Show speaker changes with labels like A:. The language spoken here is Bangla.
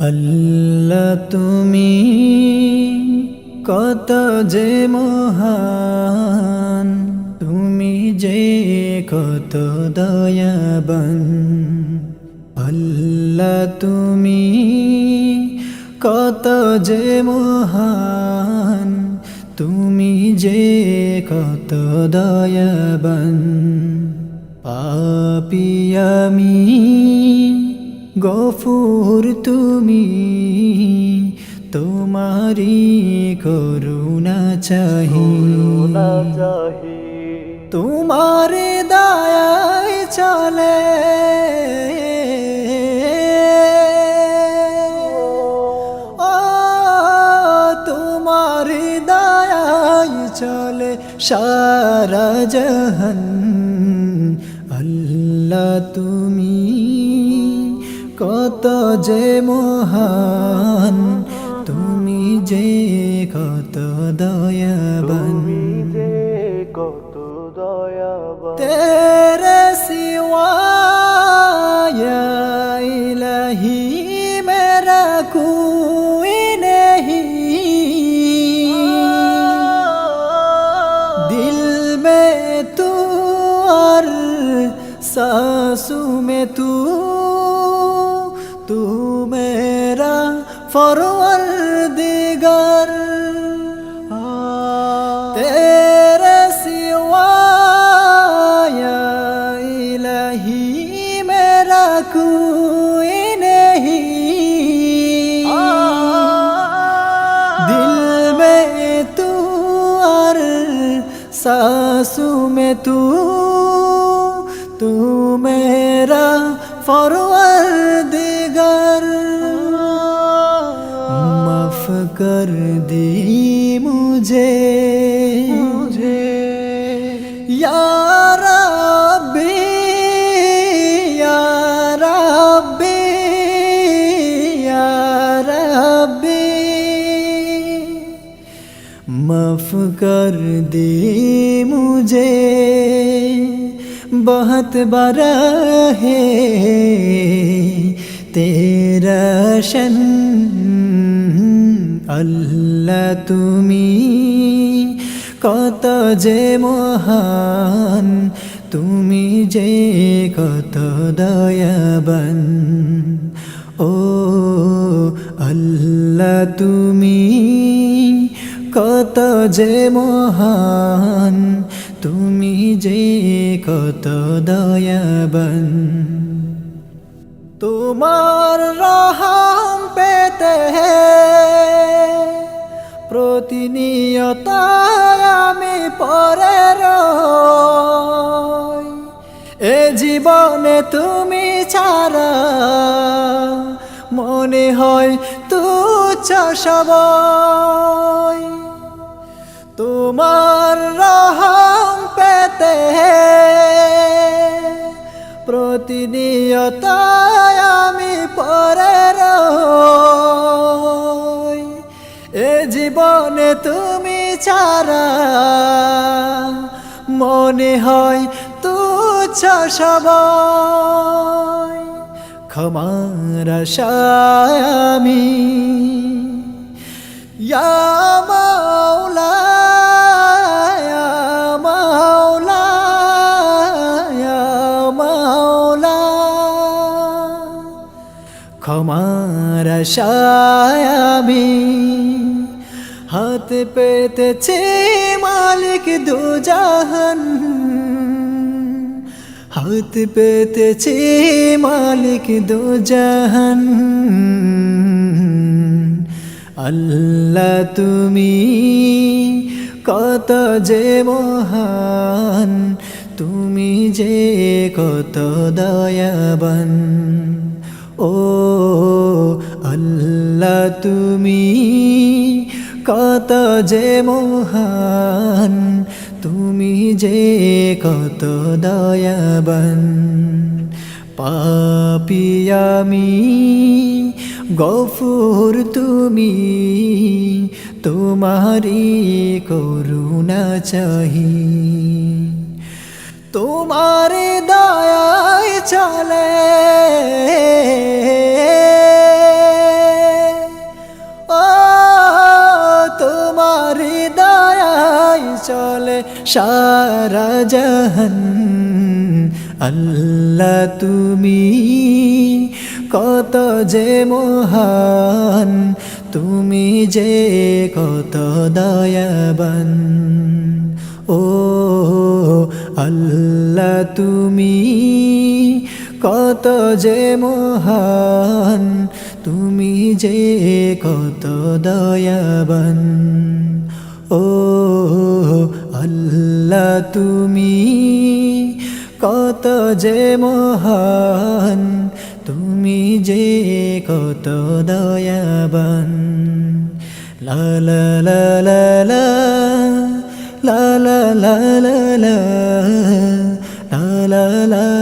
A: আল্লাহ তুমি কত যে মহান, তুমি যে কত দয়াবান। আল্লাহ তুমি কত যে মহান, তুমি যে কত দয়াবান। পাপিয়ামি গফুর তুমি তোমারি করুণা চাহি। তোমার দায়ায় চলে। তোমার দায়ায় চলে সারা জাহান। আল্লাহ তুমি কত যে মহান, তুমি যে কত দয়াবান।
B: কত দয়াবান
A: তেরে সিওয়া ইলাহি, মেরা কুই নেহি দিল মে তু আর সাসু মে তু ফরওয়ার দিগার তেরে সিওয়া ইলাহি মেরা কুই নেহি। দিল মে তু আর সাসু মে তু তু মেরা ফরওয়ার कर दी मुझे मुझे या रब्बी या रब्बी या रब्बी माफ कर दे मुझे बहुत बड़ा है तेरा शन আল্লাহ তুমি কত যে মহান, তুমি যে কত দয়াবান। ও আল্লাহ তুমি কত যে মহান, তুমি যে কত দয়াবান। তোমার রহম পেতে প্রতিনিয়ত আমি পরে এ জীবনে তুমি ছাড়া মনে হয় তুচ্ছ সবাই। তোমার রহম পেতে প্রতিনিয়ত জীবনে তুমি ছাড়া, মনে হয় তুচ্ছ সবাই। ক্ষমার আশায় আমি মাওলা মাওলা মাওলা ক্ষমার আমি হাত পেতেছে মালিক দু জাহান হাত পেতেছে মালিক দু জাহান আল্লাহ তুমি কত যে মহান, তুমি যে কত দয়াবান। ও আল্লাহ তুমি কত যে মহান, তুমি যে কত দয়াবান। পাপিয়ামি গফুর তুমি তোমারি করুণা চাহি। তোমার দয়ায় চলে হৃদয় চলে সারা জহন আল্লাহ, তুমি কত যে মহান, তুমি যে কত দয়াবান। ও আল্লাহ, তুমি কত যে মহান, তুমি যে কত দয়াবান। ও আল্লাহ, তুমি কত যে মহান, তুমি যে কত দয়াবান। লা লা লা লা লা লা লা লা লা লা